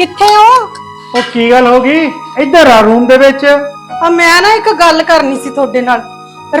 ਕਿੱਥੇ ਹੋ? ਉਹ ਕੀ ਗੱਲ ਹੋ ਗਈ? ਇੱਧਰ ਆ ਰੂਮ ਦੇ ਵਿੱਚ। ਆ ਮੈਂ ਨਾ ਇੱਕ ਗੱਲ ਕਰਨੀ ਸੀ ਤੁਹਾਡੇ ਨਾਲ।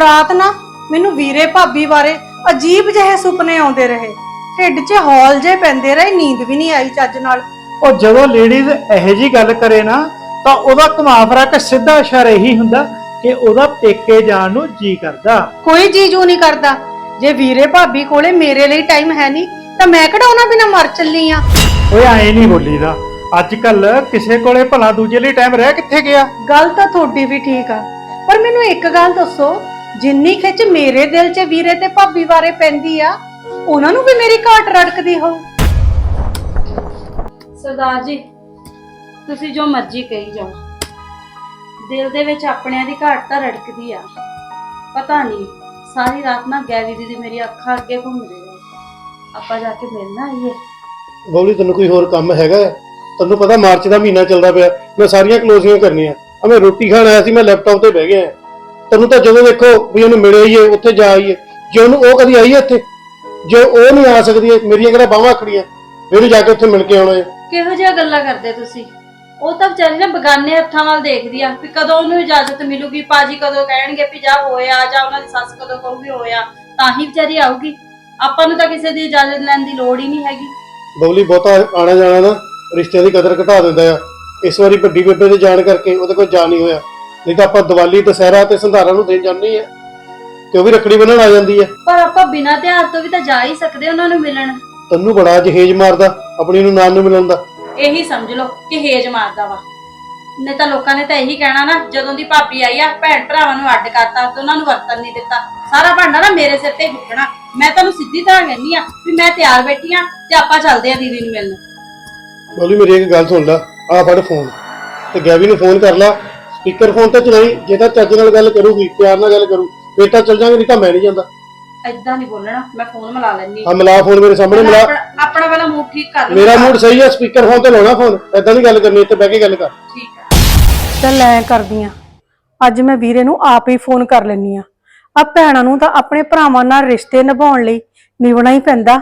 ਰਾਤ ਨਾ ਮੈਨੂੰ ਵੀਰੇ ਭਾਬੀ ਬਾਰੇ ਅਜੀਬ ਜਿਹੇ ਸੁਪਨੇ ਆਉਂਦੇ ਰਹੇ। ਢਿੱਡ 'ਚ ਹੌਲ ਜੇ ਪੈਂਦੇ ਰਹੇ ਨੀਂਦ ਵੀ ਨਹੀਂ ਆਈ ਚੱਜ ਨਾਲ। ਉਹ ਜਦੋਂ ਲੇਡੀਜ਼ ਇਹੋ ਜੀ ਗੱਲ ਕਰੇ ਨਾ ਤਾਂ ਉਹਦਾ ਘੁਮਾਫਰਾ ਕਿ ਸਿੱਧਾ ਇਸ਼ਾਰਾ ਇਹੀ ਹੁੰਦਾ ਕਿ ਉਹਦਾ ਪੇਕੇ ਜਾਣ ਨੂੰ ਜੀ ਕਰਦਾ। ਕੋਈ ਜੀਜੂ ਨਹੀਂ ਕਰਦਾ। ਜੇ ਵੀਰੇ ਭਾਬੀ ਕੋਲੇ ਮੇਰੇ ਲਈ ਟਾਈਮ ਹੈ ਨਹੀਂ ਤਾਂ ਮੈਂ ਕਿਹੜਾ ਉਹਨਾਂ ਬਿਨਾ ਮਰ ਚੱਲੀ ਆ? ਓਏ ਐ ਨਹੀਂ ਬੋਲੀਦਾ। ਅੱਜ ਕੱਲ ਕਿਸੇ ਕੋਲੇ ਭਲਾ ਦੂਜੇ ਲਈ ਟਾਈਮ ਰਹਿ ਕਿੱਥੇ ਗਿਆ? ਗੱਲ ਤਾਂ ਤੁਹਾਡੀ ਵੀ ਠੀਕ ਆ ਪਰ ਮੈਨੂੰ ਇੱਕ ਗੱਲ ਦੱਸੋ ਜਿੰਨੀ ਖਿੱਚ ਮੇਰੇ ਦਿਲ 'ਚ ਵੀਰੇ ਤੇ ਭਾਬੀ ਬਾਰੇ ਪੈਂਦੀ ਆ ਉਹਨਾਂ ਨੂੰ ਵੀ ਮੇਰੀ ਘਾਟ ਰੜਕਦੀ ਹੋਊ। ਸਰਦਾਰ ਜੀ ਤੁਸੀਂ ਜੋ ਮਰਜ਼ੀ ਕਹੀ ਜਾਓ। ਦਿਲ ਦੇ ਵਿੱਚ ਆਪਣਿਆਂ ਦੀ ਘਾਟ ਤਾਂ ਰੜਕਦੀ ਆ। ਪਤਾ ਨਹੀਂ ਸਾਰੀ ਰਾਤ ਨਾ ਗੈਵੀ ਦੀਦੀ ਮੇਰੀ ਅੱਖਾਂ ਅੱਗੇ ਘੁੰਮਦੇ ਰਹੇ। ਆਪਾਂ ਜਾ ਕੇ ਮਿਲਣਾ ਆਈਏ। ਬਬਲੀ ਤੈਨੂੰ ਕੋਈ ਹੋਰ ਕੰਮ ਹੈਗਾ ਹੈ? ਤੈਨੂੰ ਪਤਾ ਮਾਰਚ ਦਾ ਮਹੀਨਾ ਚੱਲਦਾ ਪਿਆ ਮੈਂ ਸਾਰੀਆਂ ਕਲੋਜ਼ਿੰਗਾਂ ਕਰਨੀਆਂ। ਆ ਮੈਂ ਰੋਟੀ ਖਾਣ ਆਇਆ ਸੀ ਮੈਂ ਲੈਪਟਾਪ ਤੇ ਬਹਿ ਗਿਆ। ਤੈਨੂੰ ਤਾਂ ਜਦੋਂ ਦੇਖੋ ਵੀ ਉਹਨੂੰ ਮਿਲੇ ਆਈਏ ਉੱਥੇ ਜਾ ਆਈਏ। ਜੇ ਉਹਨੂੰ ਉਹ ਕਦੀ ਆਈ ਹੈ ਇੱਥੇ? ਜੇ ਉਹ ਨਹੀਂ ਆ ਸਕਦੀ ਹੈ, ਮੇਰੀਆਂ ਕਿਹੜਾ ਬਾਹਾਂ ਆਖੜੀਆਂ ਮੈਨੂੰ ਜਾ ਕੇ ਉੱਥੇ ਮਿਲ ਕੇ ਆਉਣਾ ਹੈ। ਕਿਹੋ ਜਿਹਾ ਗੱਲਾਂ ਕਰਦੇ ਤੁਸੀਂ? ਉਹ ਤਾਂ ਵਿਚਾਰੀ ਨਾ ਬਗਾਨੇ ਹੱਥਾਂ ਵੱਲ ਦੇਖਦੀ ਆ ਵੀ ਕਦੋਂ ਉਹਨੂੰ ਇਜਾਜ਼ਤ ਮਿਲੂਗੀ ਪਾਜੀ ਕਦੋਂ ਕਹਿਣਗੇ ਵੀ ਜਾ ਹੋਇਆ ਜਾਂ ਉਹਨਾਂ ਦੀ ਸੱਸ ਕਦੋਂ ਕਹੂਗੀ ਹੋਇਆ ਤਾਂ ਹੀ ਵਿਚਾਰੀ ਆਊਗੀ। ਆਪਾਂ ਨੂੰ ਤਾਂ ਕਿਸੇ ਦੀ ਇਜਾਜ਼ਤ ਲੈਣ ਦੀ ਲੋੜ ਹੀ ਨਹੀਂ ਹੈਗੀ। ਬਬਲੀ ਬਹੁਤਾ ਆਣਾ ਜਾਣਾ ਨਾ। ਰਿਸ਼ਤਿਆਂ ਦੀ ਕਦਰ ਘਟਾ ਦਿੰਦਾ ਆ। ਇਸ ਵਾਰੀ ਵੱਡੀ ਬੇਬੇ ਦੇ ਜਾਣ ਕਰਕੇ ਉਹਦੇ ਕੋਲ ਜਾ ਨਹੀਂ ਹੋਇਆ। ਨਹੀਂ ਤਾਂ ਆਪਾਂ ਦੀਵਾਲੀ ਦੁਸਹਿਰਾ ਤੇ ਸੰਧਾਰਾ ਨੂੰ ਦੇਣ ਜਾਂਦੇ ਆ। ਤੇ ਉਹ ਵੀ ਰੱਖੜੀ ਬੰਨਣ ਆ ਜਾਂਦੀ ਹੈ ਪਰ ਆਪਾਂ ਬਿਨਾਂ ਤਿਉਹਾਰ ਤੋਂ ਵੀ ਤਾਂ ਜਾ ਹੀ ਸਕਦੇ ਉਹਨਾਂ ਨੂੰ ਮਿਲਣ। ਤੈਨੂੰ ਬੜਾ ਜਹੇਜ ਮਾਰਦਾ ਆਪਣੀ ਨੂੰ ਨਾਨ ਨੂੰ ਮਿਲਣ ਦਾ ਇਹੀ ਸਮਝ ਲਓ ਕਿ ਹੇਜ ਮਾਰਦਾ ਵਾ। ਨਹੀਂ ਤਾਂ ਲੋਕਾਂ ਨੇ ਤਾਂ ਇਹੀ ਕਹਿਣਾ ਨਾ ਜਦੋਂ ਦੀ ਭਾਬੀ ਆਈ ਆ ਭੈਣ ਭਰਾਵਾਂ ਨੂੰ ਅੱਡ ਕਰਤਾ ਤੇ ਉਹਨਾਂ ਨੂੰ ਵਰਤਨ ਨਹੀਂ ਦਿੱਤਾ। ਸਾਰਾ ਭਾਂਡਾ ਨਾ ਮੇਰੇ ਸਿਰ ਤੇ ਫੁੱਕਣਾ ਮੈਂ ਤੁਹਾਨੂੰ ਸਿੱਧੀ ਤਰ੍ਹਾਂ ਕਹਿੰਦੀ ਆ ਵੀ ਮੈਂ ਤਿਆਰ ਬੈਠੀ ਆ ਤੇ ਆਪਾਂ ਚੱਲਦੇ ਆ ਦੀਦੀ ਨੂੰ ਮਿਲਣ। ਬੋਲੀ ਮੇਰੀ ਇੱਕ ਗੱਲ ਸੁਣ ਲੈ ਆ ਫੜ ਫੋਨ ਤੇ ਗੈਵੀ ਨੂੰ ਫੋਨ ਕਰ ਲਾ। ਸਪੀਕਰ ਫੋਨ ਤੇ ਚਲਾਈ ਜੇ ਤਾਂ ਚੱਜ ਨਾਲ ਗੱਲ ਕਰੂਗੀ ਪਿਆਰ ਨਾਲ ਗੱਲ ਕਰੂ ਫੇਰ ਤਾਂ ਚੱਲ ਜਾਾਂਗੇ ਨਹੀਂ ਤਾਂ ਮੈਂ ਨਹੀਂ ਜਾਂਦਾ। ਐਦਾਂ ਨਹੀਂ ਬੋਲਣਾ ਮੈਂ ਫੋਨ ਮਿਲਾ ਲੈਣੀ ਆ ਮਿਲਾ ਫੋਨ ਮੇਰੇ ਸਾਹਮਣੇ ਮਿਲਾ। ਆਪਣਾ ਵਾਲਾ ਮੂਡ ਠੀਕ ਕਰ ਲਓ ਮੇਰਾ ਮੂਡ ਸਹੀ ਹੈ ਸਪੀਕਰ ਫੋਨ ਤੇ ਲਾਉਣਾ ਫੋਨ ਐਦਾਂ ਨਹੀਂ ਗੱਲ ਕਰਨੀ ਇੱਥੇ ਬਹਿ ਕੇ ਗੱਲ ਕਰ। ਠੀਕ ਹੈ ਚੱਲ ਐ ਕਰਦੀ ਆ ਅੱਜ ਮੈਂ ਵੀਰੇ ਨੂੰ ਆਪ ਹੀ ਫੋਨ ਕਰ ਲੈਣੀ ਆ ਆ ਭੈਣਾਂ ਨੂੰ ਤਾਂ ਆਪਣੇ ਭਰਾਵਾਂ ਨਾਲ ਰਿਸ਼ਤੇ ਨਿਭਾਉਣ ਲਈ ਨਿਭਣਾ ਹੀ ਪੈਂਦਾ।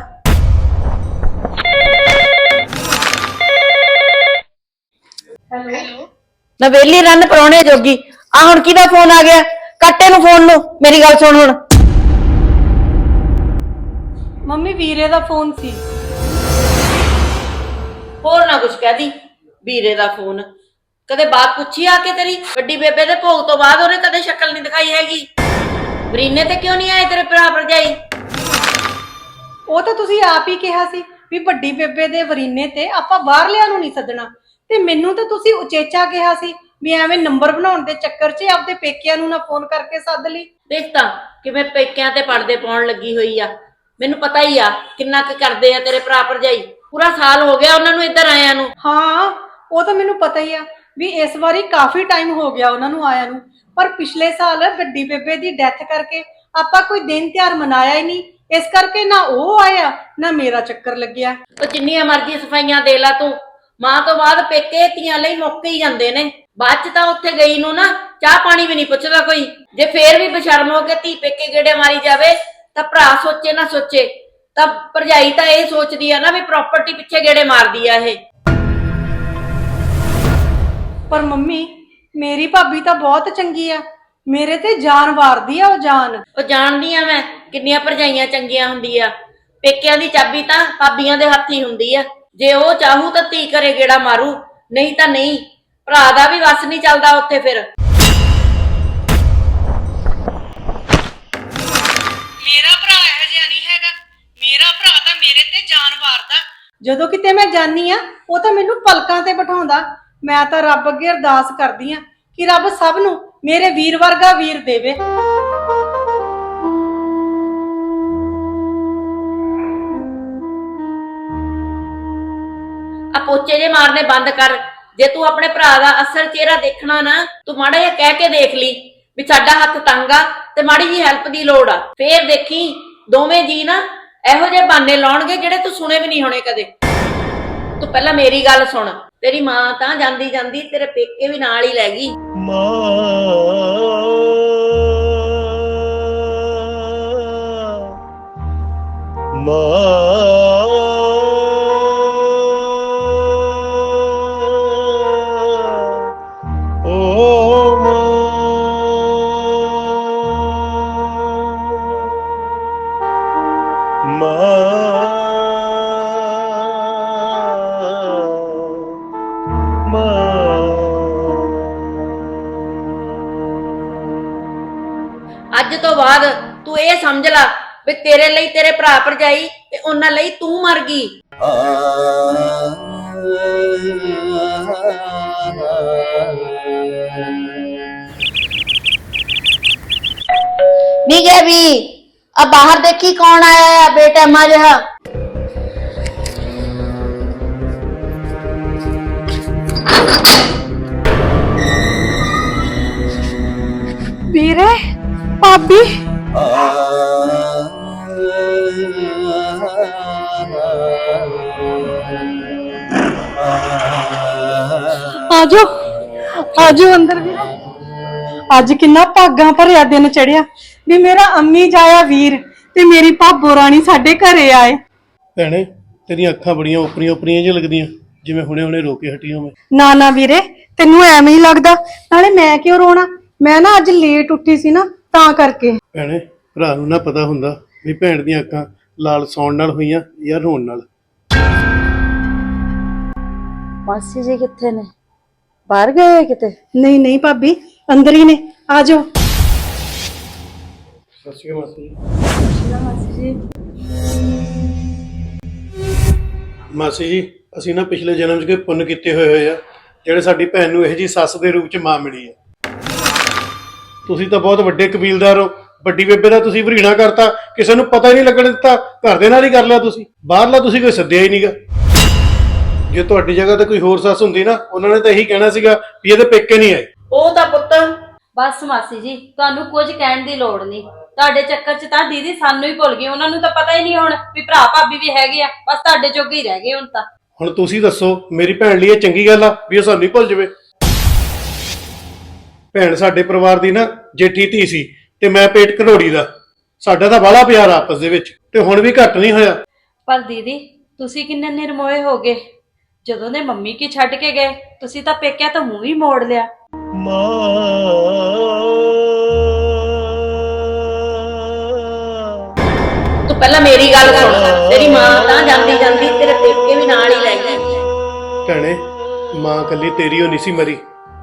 ਨਾ ਵੇਲੀ ਰੰਨ ਪਰੌਣੇ ਜੋਗੀ। ਆ ਹੁਣ ਕਿਹਦਾ ਫੋਨ ਆ ਗਿਆ? ਕੱਟੇ ਨੂੰ ਫੋਨ ਨੂੰ ਮੇਰੀ ਗੱਲ ਸੁਣ ਹੁਣ। ਮੰਮੀ ਵੀਰੇ ਦਾ ਫੋਨ ਸੀ। ਹੋਰ ਨਾ ਕੁਛ ਕਹਦੀ ਵੀਰੇ ਦਾ ਫੋਨ। ਕਦੇ ਬਾਤ ਪੁੱਛੀ ਆ ਕੇ ਤੇਰੀ ਵੱਡੀ ਬੇਬੇ ਦੇ ਭੋਗ ਤੋਂ ਬਾਅਦ ਉਹਨੇ ਕਦੇ ਸ਼ਕਲ ਨਹੀਂ ਦਿਖਾਈ ਹੈਗੀ? ਬਰੀਨੇ ਤੇ ਕਿਉਂ ਨਹੀਂ ਆਏ ਤੇਰੇ ਭਰਾ ਭਰਜਾਈ? ਉਹ ਤਾਂ ਤੁਸੀਂ ਆਪ ਹੀ ਕਿਹਾ ਸੀ ਵੀ ਵੱਡੀ ਬੇਬੇ ਦੇ ਵਰੀਨੇ ਤੇ ਆਪਾਂ ਬਾਹਰਲਿਆਂ ਨੂੰ ਨਹੀਂ ਸੱਦਣਾ। ਤੇ ਮੈਨੂੰ ਤਾਂ ਤੁਸੀਂ ਉਚੇਚਾ ਕਿਹਾ ਸੀ ਵੀ ਐਵੇਂ ਨੰਬਰ ਬਣਾਉਣ ਦੇ ਚੱਕਰ 'ਚ ਆਪਦੇ ਪੇਕਿਆਂ ਨੂੰ ਨਾ ਫੋਨ ਕਰਕੇ ਸੱਦ ਲਈ। ਦੇਖ ਤਾਂ ਕਿਵੇਂ ਪੇਕਿਆਂ ਤੇ ਪਰਦੇ ਪਾਉਣ ਲੱਗੀ ਹੋਈ ਆ? ਮੈਨੂੰ ਪਤਾ ਹੀ ਆ ਕਿੰਨਾ ਕੁ ਕਰਦੇ ਆ ਤੇਰੇ ਭਰਾ ਭਰਜਾਈ। ਪੂਰਾ ਸਾਲ ਹੋ ਗਿਆ ਉਹਨਾਂ ਨੂੰ ਇੱਧਰ ਆਇਆਂ ਨੂੰ। ਹਾਂ ਉਹ ਤਾਂ ਮੈਨੂੰ ਪਤਾ ਹੀ ਆ ਵੀ ਇਸ ਵਾਰੀ ਕਾਫੀ ਟਾਈਮ ਹੋ ਗਿਆ ਉਹਨਾਂ ਨੂੰ ਆਇਆਂ ਨੂੰ। ਪਰ ਪਿਛਲੇ ਸਾਲ ਵੱਡੀ ਬੇਬੇ ਦੀ ਡੈਥ ਕਰਕੇ ਆਪਾਂ ਕੋਈ ਦਿਨ ਤਿਉਹਾਰ ਮਨਾਇਆ ਹੀ ਨਹੀਂ। ਇਸ ਕਰਕੇ ਨਾ ਉਹ ਆਇਆ ਨਾ ਮੇਰਾ ਚੱਕਰ ਲੱਗਿਆ। ਉਹ ਜਿੰਨੀਆਂ ਮਰਜ਼ੀ ਸਫਾਈਆਂ ਦੇ ਲਾ ਤੂੰ। ਮਾਂ ਤੋਂ ਬਾਅਦ ਪੇਕੇ ਧੀਆਂ ਲਈ ਮੁੱਕ ਹੀ ਜਾਂਦੇ ਨੇ। ਬਾਅਦ ਚ ਤਾਂ ਉੱਥੇ ਗਈ ਨੂੰ ਨਾ ਚਾਹ ਪਾਣੀ ਵੀ ਨਹੀਂ ਪੁੱਛਦਾ ਕੋਈ। ਜੇ ਫੇਰ ਵੀ ਬਸ਼ਰਮ ਹੋ ਕੇ ਧੀ ਪੇਕੇ ਗੇੜੇ ਮਾਰੀ ਜਾਵੇ ਤਾਂ ਭਰਾ ਸੋਚੇ ਨਾ ਸੋਚੇ। ਤਾਂ ਭਰਜਾਈ ਤਾਂ ਇਹ ਸੋਚਦੀ ਆ ਨਾ ਵੀ ਪ੍ਰਾਪਰਟੀ ਪਿੱਛੇ ਗੇੜੇ ਮਾਰਦੀ ਆ ਇਹ। ਪਰ ਮੰਮੀ ਮੇਰੀ ਭਾਬੀ ਤਾਂ ਬਹੁਤ ਚੰਗੀ ਆ। ਮੇਰੇ ਤੇ ਜਾਨ ਵਾਰਦੀ ਆ ਉਹ ਜਾਨ। ਉਹ ਜਾਣਦੀ ਆ ਮੈਂ ਕਿੰਨੀਆਂ ਭਰਜਾਈਆਂ ਚੰਗੀਆਂ ਹੁੰਦੀਆਂ ਪੇਕਿਆਂ ਦੀ ਚਾਬੀ ਤਾਂ ਭਾਬੀਆਂ ਦੇ ਹੱਥ ਹੀ ਹੁੰਦੀ ਆ। ਜੇ ਉਹ ਚਾਹੂ ਤਾਂ ਧੀ ਘਰੇ ਗੇੜਾ ਮਾਰੂ ਨਹੀਂ ਤਾਂ ਨਹੀਂ। ਭਰਾ ਦਾ ਵੀ ਵਸ ਨਹੀਂ ਚੱਲਦਾ ਉੱਥੇ ਫਿਰ। ਮੇਰਾ ਭਰਾ ਇਹੋ ਜਿਹਾ ਨਹੀਂ ਹੈਗਾ। ਮੇਰਾ ਭਰਾ ਤਾਂ ਮੇਰੇ ਤੇ ਜਾਨ ਵਾਰਦਾ। ਜਦੋਂ ਕਿਤੇ ਮੈਂ ਜਾਨੀ ਆ ਉਹ ਤਾਂ ਮੈਨੂੰ ਪਲਕਾਂ ਤੇ ਬਿਠਾਉਂਦਾ। ਮੈਂ ਤਾਂ ਰੱਬ ਅੱਗੇ ਅਰਦਾਸ ਕਰਦੀ ਆ ਕਿ ਰੱਬ ਸਭ ਨੂੰ ਮੇਰੇ ਵੀਰ ਵਰਗਾ ਵੀਰ ਦੇਵੇ। ਆ ਪੋਚੇ ਜੇ ਮਾਰਨੇ ਬੰਦ ਕਰ। ਜੇ ਤੂੰ ਆਪਣੇ ਭਰਾ ਦਾ ਅਸਲ ਚਿਹਰਾ ਦੇਖਣਾ ਨਾ, ਤੂੰ ਮਾੜਾ ਜਿਹਾ ਕਹਿ ਕੇ ਦੇਖ ਲਈ ਵੀ ਸਾਡਾ ਹੱਥ ਤੰਗ ਆ ਤੇ ਮਾੜੀ ਜੀ ਹੈਲਪ ਦੀ ਲੋੜ ਆ। ਫੇਰ ਦੇਖੀ, ਦੋਵੇਂ ਜੀ ਨਾ ਇਹੋ ਜਿਹੇ ਬਾਨੇ ਲਾਉਣਗੇ ਜਿਹੜੇ ਤੂੰ ਸੁਣੇ ਵੀ ਨਹੀਂ ਹੋਣੇ ਕਦੇ। ਤੂੰ ਪਹਿਲਾਂ ਮੇਰੀ ਗੱਲ ਸੁਣ। ਤੇਰੀ ਮਾਂ ਤਾਂ ਜਾਂਦੀ ਜਾਂਦੀ ਤੇਰੇ ਪੇਕੇ ਵੀ ਨਾਲ ਹੀ ਲੈ ਗਈ। ਮਾਂ। ਤੋਂ ਬਾਅਦ ਤੂੰ ਇਹ ਸਮਝ ਲੈ ਵੀ ਤੇਰੇ ਲਈ ਤੇਰੇ ਭਰਾ ਭਰਜਾਈ ਤੇ ਉਹਨਾਂ ਲਈ ਤੂੰ ਮਰ ਗਈ। ਨੀ ਵੀ। ਆ ਬਾਹਰ ਦੇਖੀ ਕੌਣ ਆਇਆ ਹੈ ਬੇਟਾ ਮਜ ਵੀਰੇ ਭਾਬੀ। ਆਜੋ ਆਜੋ ਅੰਦਰ ਵੀਰੇ ਅੱਜ ਕਿੰਨਾ ਭਾਗਾਂ ਭਰਿਆ ਦਿਨ ਚੜਿਆ ਵੀ ਮੇਰਾ ਅੰਮੀ ਜਾਇਆ ਵੀਰ ਤੇ ਮੇਰੀ ਭਾਬੋ ਰਾਣੀ ਸਾਡੇ ਘਰੇ ਆਏ। ਭੈਣੇ ਤੇਰੀਆਂ ਅੱਖਾਂ ਬੜੀਆਂ ਉਪਰੀਆਂ ਉਪਰੀਆਂ ਜਿਹੀਆਂ ਲੱਗਦੀਆਂ। ਜਿਵੇਂ ਹੁਣੇ ਹੁਣੇ ਰੋ ਕੇ ਹਟੀ ਹੋਵੇਂ। ਨਾ ਨਾ ਵੀਰੇ ਤੈਨੂੰ ਐਵੇਂ ਹੀ ਲੱਗਦਾ। ਨਾਲੇ ਮੈਂ ਕਿਉਂ ਰੋਣਾ? ਮੈਂ ਨਾ ਅੱਜ ਲੇਟ ਉੱਠੀ ਸੀ ਨਾ। ਤਾਂ ਕਰਕੇ। ਭੈਣੇ ਭਰਾ ਨੂੰ ਨਾ ਪਤਾ ਹੁੰਦਾ ਵੀ ਭੈਣ ਦੀਆਂ ਅੱਖਾਂ ਲਾਲ ਸੌਣ ਨਾਲ ਹੋਈਆਂ ਜਾਂ ਰੋਣ ਨਾਲ। ਮਾਸੀ ਜੀ ਕਿੱਥੇ ਨੇ? ਬਾਹਰ ਗਏ ਹੋਏ ਕਿਤੇ? ਨਹੀਂ ਨਹੀਂ ਭਾਬੀ ਅੰਦਰ ਹੀ ਨੇ। ਆਜੋ ਸਤਿ ਸ਼੍ਰੀ ਅਕਾਲ ਮਾਸੀ ਜੀ। ਮਾਸੀ ਜੀ ਅਸੀਂ ਨਾ ਪਿਛਲੇ ਜਨਮ 'ਚ ਕੋਈ ਪੁੰਨ ਕੀਤੇ ਹੋਏ ਹੋਏ ਆ ਜਿਹੜੇ ਸਾਡੀ ਭੈਣ ਨੂੰ ਇਹੋ ਜੀ ਸੱਸ ਦੇ ਰੂਪ 'ਚ ਮਾਂ ਮਿਲੀ ਹੈ ਤੁਸੀਂ ਤਾਂ ਬਹੁਤ ਵੱਡੇ ਕਬੀਲਦਾਰ ਹੋ। ਵੱਡੀ ਬੇਬੇ ਦਾ ਤੁਸੀਂ ਵਰੀਣਾ ਕਰਤਾ। ਕਿਸੇ ਨੂੰ ਪਤਾ ਹੀ ਨਹੀਂ ਲੱਗਣ ਦਿੱਤਾ। ਘਰ ਦੇ ਨਾਲ ਹੀ ਕਰ ਲਿਆ ਤੁਸੀਂ। ਬਾਹਰਲਾ ਤੁਸੀਂ ਕੋਈ ਸੱਦਿਆ ਹੀ ਨਹੀਂਗਾ। ਜੇ ਤੁਹਾਡੀ ਜਗ੍ਹਾ ਤੇ ਕੋਈ ਹੋਰ ਸੱਸ ਹੁੰਦੀ ਨਾ ਉਹਨਾਂ ਨੇ ਤਾਂ ਇਹੀ ਕਹਿਣਾ ਸੀਗਾ ਵੀ ਇਹਦੇ ਪੇਕੇ ਨਹੀਂ ਆਏ। ਉਹ ਤਾਂ ਪੁੱਤ ਬਸ ਮਾਸੀ ਜੀ ਤੁਹਾਨੂੰ ਕੁਝ ਕਹਿਣ ਦੀ ਲੋੜ ਨਹੀਂ। ਤੁਹਾਡੇ ਚੱਕਰ 'ਚ ਤਾਂ ਦੀਦੀ ਸਾਨੂੰ ਹੀ ਭੁੱਲ ਗਈ ਉਹਨਾਂ ਨੂੰ ਤਾਂ ਪਤਾ ਹੀ ਨਹੀਂ ਹੁਣ ਵੀ ਭਰਾ ਭਾਬੀ ਵੀ ਹੈਗੇ ਆ। ਬਸ ਤੁਹਾਡੇ ਜੋਗੇ ਹੀ ਰਹਿ ਗਏ ਹੁਣ ਤਾਂ। ਹੁਣ ਤੁਸੀਂ ਦੱਸੋ ਮੇਰੀ ਭੈਣ ਲਈ ਇਹ ਚੰਗੀ ਗੱਲ ਆ ਵੀ ਉਹ ਸਾਨੂੰ ਹੀ ਭੁੱਲ ਜਾਵੇ। ਭੈਣ ਸਾਡੇ ਪਰਿਵਾਰ ਦੀ ਨਾ ਜੇਠੀ ਧੀ ਸੀ ਤੇ ਮੈਂ ਪੇਟ ਘੜੋੜੀ ਦਾ। ਸਾਡਾ ਤਾਂ ਬਾਲਾ ਪਿਆਰ ਆ ਆਪਸ ਦੇ ਵਿੱਚ ਤੇ ਹੁਣ ਵੀ ਘੱਟ ਨਹੀਂ ਹੋਇਆ। ਪਰ ਦੀਦੀ ਤੁਸੀਂ ਕਿੰਨੇ ਨਿਰਮੋਏ ਹੋ ਗਏ। ਜਦੋਂ ਦੇ ਮੰਮੀ ਕੀ ਛੱਡ ਕੇ ਗਏ ਤੁਸੀਂ ਤਾਂ ਪੇਕਿਆ ਤੋਂ ਮੂੰਹ ਹੀ ਮੋੜ ਲਿਆ। ਤੂੰ ਪਹਿਲਾਂ ਮੇਰੀ ਗੱਲ ਸੁਣ। ਤੇਰੀ ਮਾਂ ਤਾਂ ਜਾਂਦੀ ਜਾਂਦੀ ਤੇਰੇ ਪੇਕੇ ਵੀ ਨਾਲ ਹੀ ਲੈ ਗਈ। ਭੈਣੇ ਮਾਂ ਕੱਲੀ ਤੇਰੀ ਹੋ ਨਹੀਂ ਸੀ ਮਰੀ।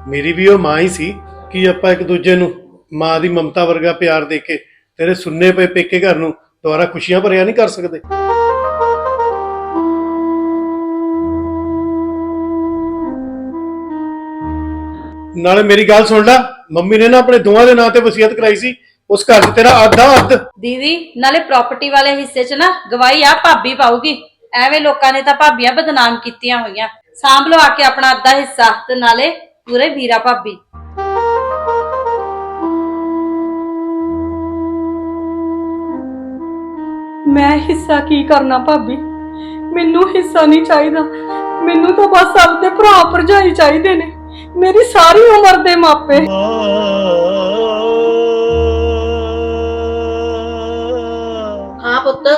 ਮੇਰੀ ਵੀ ਉਹ ਮਾਂ ਹੀ ਸੀ। ਕਿ ਆਪਾਂ ਇੱਕ ਦੂਜੇ ਨੂੰ ਮਾਂ ਦੀ ਮਮਤਾ ਵਰਗਾ ਪਿਆਰ ਦੇ ਕੇ ਤੇਰੇ ਸੁੰਨੇ ਪਏ ਪੇਕੇ ਘਰ ਨੂੰ ਦੁਬਾਰਾ ਖੁਸ਼ੀਆਂ ਭਰਿਆ ਨਹੀਂ ਕਰ ਸਕਦੇ। ਨਾਲੇ ਮੇਰੀ ਗੱਲ ਸੁਣ ਲੈ, ਮੰਮੀ ਨੇ ਨਾ ਆਪਣੇ ਦੋਵਾਂ ਦੇ ਨਾਂ ਤੇ ਵਸੀਅਤ ਕਰਾਈ ਸੀ, ਉਸ ਘਰ 'ਚ ਤੇਰਾ ਅੱਧਾ ਅੱਧ। ਦੀਦੀ, ਨਾਲੇ ਪ੍ਰਾਪਰਟੀ ਵਾਲੇ ਹਿੱਸੇ 'ਚ ਨਾ ਗਵਾਹੀ ਆ, ਭਾਬੀ ਪਾਉਗੀ ਐਵੇਂ ਲੋਕਾਂ ਨੇ ਤਾਂ ਭਾਬੀਆਂ ਬਦਨਾਮ ਕੀਤੀਆਂ ਹੋਈਆਂ। ਸਾਂਭ ਲਓ ਆ ਕੇ ਆਪਣਾ ਅੱਧਾ ਹਿੱਸਾ ਤੇ ਨਾਲੇ ਪੂਰੇ ਵੀਰਾ ਭਾਬੀ। ਮੈਂ ਹਿੱਸਾ ਕੀ ਕਰਨਾ ਭਾਬੀ? ਮੈਨੂੰ ਹਿੱਸਾ ਨਹੀਂ ਚਾਹੀਦਾ। ਮੈਨੂੰ ਤਾਂ ਬਸ ਆਪਦੇ ਭਰਾ ਭਰਜਾਈ ਚਾਹੀਦੇ ਨੇ। ਮੇਰੀ ਸਾਰੀ ਉਮਰ ਦੇ ਮਾਪੇ। ਹਾਂ ਪੁੱਤ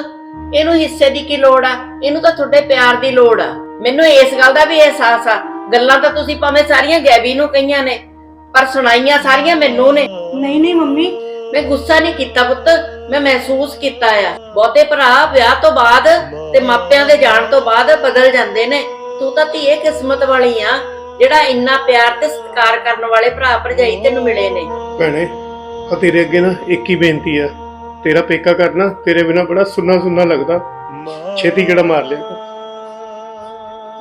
ਇਹਨੂੰ ਹਿੱਸੇ ਦੀ ਕੀ ਲੋੜ ਆ? ਇਹਨੂੰ ਤਾਂ ਤੁਹਾਡੇ ਪਿਆਰ ਦੀ ਲੋੜ ਆ। ਮੈਨੂੰ ਇਸ ਗੱਲ ਦਾ ਵੀ ਅਹਿਸਾਸ ਆ। ਗੱਲਾਂ ਤਾਂ ਤੁਸੀਂ ਭਾਵੇਂ ਸਾਰੀਆਂ ਗੈਬੀ ਨੂੰ ਕਹੀਆਂ ਨੇ ਪਰ ਸੁਣਾਈਆਂ ਸਾਰੀਆਂ ਮੈਨੂੰ ਨੇ। ਨਹੀਂ ਨਹੀਂ ਮੰਮੀ। ਮੈਂ ਗੁੱਸਾ ਨਹੀਂ ਕੀਤਾ ਪੁੱਤ। ਮੈਂ ਮਹਿਸੂਸ ਕੀਤਾ ਆ। ਬਹੁਤੇ ਭਰਾ ਵਿਆਹ ਤੋਂ ਬਾਅਦ ਤੇ ਮਾਪਿਆਂ ਦੇ ਜਾਣ ਤੋਂ ਬਾਅਦ ਬਦਲ ਜਾਂਦੇ ਨੇ। ਤੂੰ ਤਾਂ ਧੀਏ ਕਿਸਮਤ ਵਾਲੀ ਆ ਜਿਹੜਾ ਇੰਨਾ ਪਿਆਰ ਤੇ ਸਤਿਕਾਰ ਕਰਨ ਵਾਲੇ ਭਰਾ ਭਰਜਾਈ ਤੈਨੂੰ ਮਿਲੇ ਨੇ। ਭੈਣੇ ਆ ਤੇਰੇ ਅੱਗੇ ਨਾ ਇੱਕ ਹੀ ਬੇਨਤੀ ਆ। ਤੇਰਾ ਪੇਕਾ ਕਰਨਾ ਤੇਰੇ ਬਿਨਾ ਬੜਾ ਸੁੰਨਾ ਸੁੰਨਾ ਲੱਗਦਾ। ਛੇਤੀ ਕਿਹੜਾ ਮਾਰ ਲਿਆ।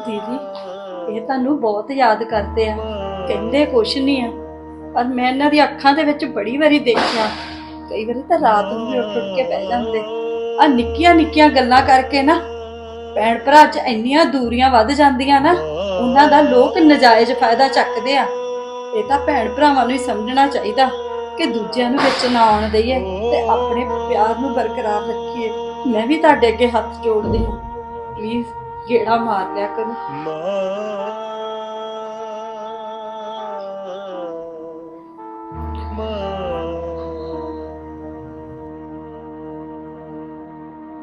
ਦੀਦੀ ਇਹ ਤੁਹਾਨੂੰ ਬਹੁਤ ਯਾਦ ਕਰਦੇ ਆ। ਕਹਿੰਦੇ ਕੁਛ ਨਹੀਂ ਆ ਪਰ ਮੈਂ ਇਹਨਾਂ ਦੀ ਅੱਖਾਂ ਦੇ ਵਿੱਚ ਬੜੀ ਵਾਰੀ ਦੇਖਿਆ। ਕਈ ਵਾਰੀ ਤਾਂ ਰਾਤ ਨੂੰ ਵੀ ਉੱਠ ਉੱਠ ਕੇ ਬਹਿ ਜਾਂਦੇ। ਆ ਨਿੱਕੀਆਂ ਨਿੱਕੀਆਂ ਗੱਲਾਂ ਕਰਕੇ ਨਾ ਭੈਣ ਭਰਾ 'ਚ ਇੰਨੀਆਂ ਦੂਰੀਆਂ ਵੱਧ ਜਾਂਦੀਆਂ ਨਾ, ਉਹਨਾਂ ਦਾ ਲੋਕ ਨਜਾਇਜ਼ ਫਾਇਦਾ ਚੱਕਦੇ ਆ। ਇਹ ਤਾਂ ਭੈਣ ਭਰਾਵਾਂ ਨੂੰ ਹੀ ਸਮਝਣਾ ਚਾਹੀਦਾ ਕਿ ਦੂਜਿਆਂ ਨੂੰ ਵਿੱਚ ਨਾ ਆਉਣ ਦਈਏ ਤੇ ਆਪਣੇ ਪਿਆਰ ਨੂੰ ਬਰਕਰਾਰ ਰੱਖੀਏ। ਮੈਂ ਵੀ ਤੁਹਾਡੇ ਅੱਗੇ ਹੱਥ ਜੋੜਦੀ ਹਾਂ। ਪਲੀਜ਼ ਗੇੜਾ ਮਾਰ ਲਿਆ ਕਰੋ।